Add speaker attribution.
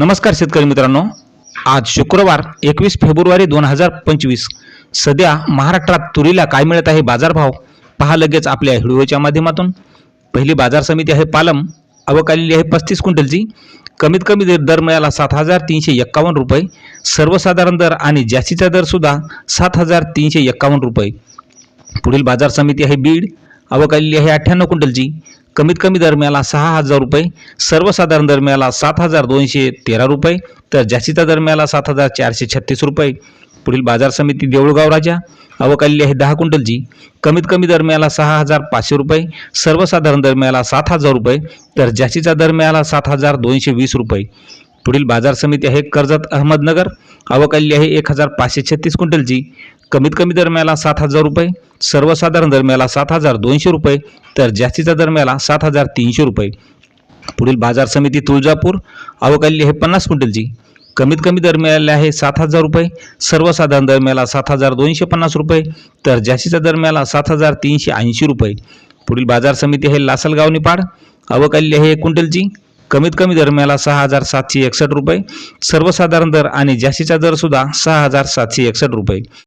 Speaker 1: नमस्कार शेतकरी मित्रांनो. आज शुक्रवार एकवीस फेब्रुवारी दोन हजार पंचवीस. सध्या महाराष्ट्रात तुरीला काय मिळत आहे बाजारभाव? पहा लगेच आपल्या व्हिडिओच्या माध्यमातून. पहिली बाजार समिती आहे पालम. आवक आलेली आहे पस्तीस क्विंटलची. कमीत कमी दर मिळाला सात हजार तीनशे एक्कावन्न रुपये. सर्वसाधारण दर आणि जास्तीचा दरसुद्धा सात हजार तीनशे एक्कावन्न रुपये. पुढील बाजार समिती आहे बीड. आवक आलेली आहे अठ्ठ्याण्णव क्विंटलची. कमीत कमी दरम्याला सहा हजार रुपये सर्वसाधारण दरम्याला सात हजार दोनशे तेरा रुपये तर जास्तीचा दरम्याला सात हजार चारशे छत्तीस रुपये. पुढील बाजार समिती देऊळगाव राजा आवक आहे दहा क्विंटलची. कमीत कमी दरम्याला सहा हजार पाचशे रुपये सर्वसाधारण दरम्याला सात हजार रुपये तर जास्तीचा दरम्याला सात हजार दोनशे वीस रुपये. पुढील बाजार समिती आहे कर्जत अहमदनगर आवक आहे एक हजार पाचशे छत्तीस क्विंटलची. कमीत कमी दर मिळाला सात हजार रुपये सर्वसाधारण दर मिळाला सात हजार दोनशे रुपये तर जास्तीचा दर मिळाला सात हजार तीनशे रुपये. पुढील बाजार समिती तुळजापूर अवकाली हे आहे पन्नास क्विंटलची. कमीत कमी दर मिळाले आहे सात हजार रुपये सर्वसाधारण दर मिळाला सात हजार दोनशे पन्नास रुपये तर जास्तीचा दर मिळाला सात हजार तीनशे ऐंशी रुपये. पुढील बाजार समिती आहे लासलगाव निपाड अवकाली आहे एक क्विंटलची. कमीत कमी दर मिळाला सहा हजार सातशे एकसष्ट रुपये सर्वसाधारण दर आणि जास्तीचा दरसुद्धा सहा हजार सातशे एकसष्ट रुपये.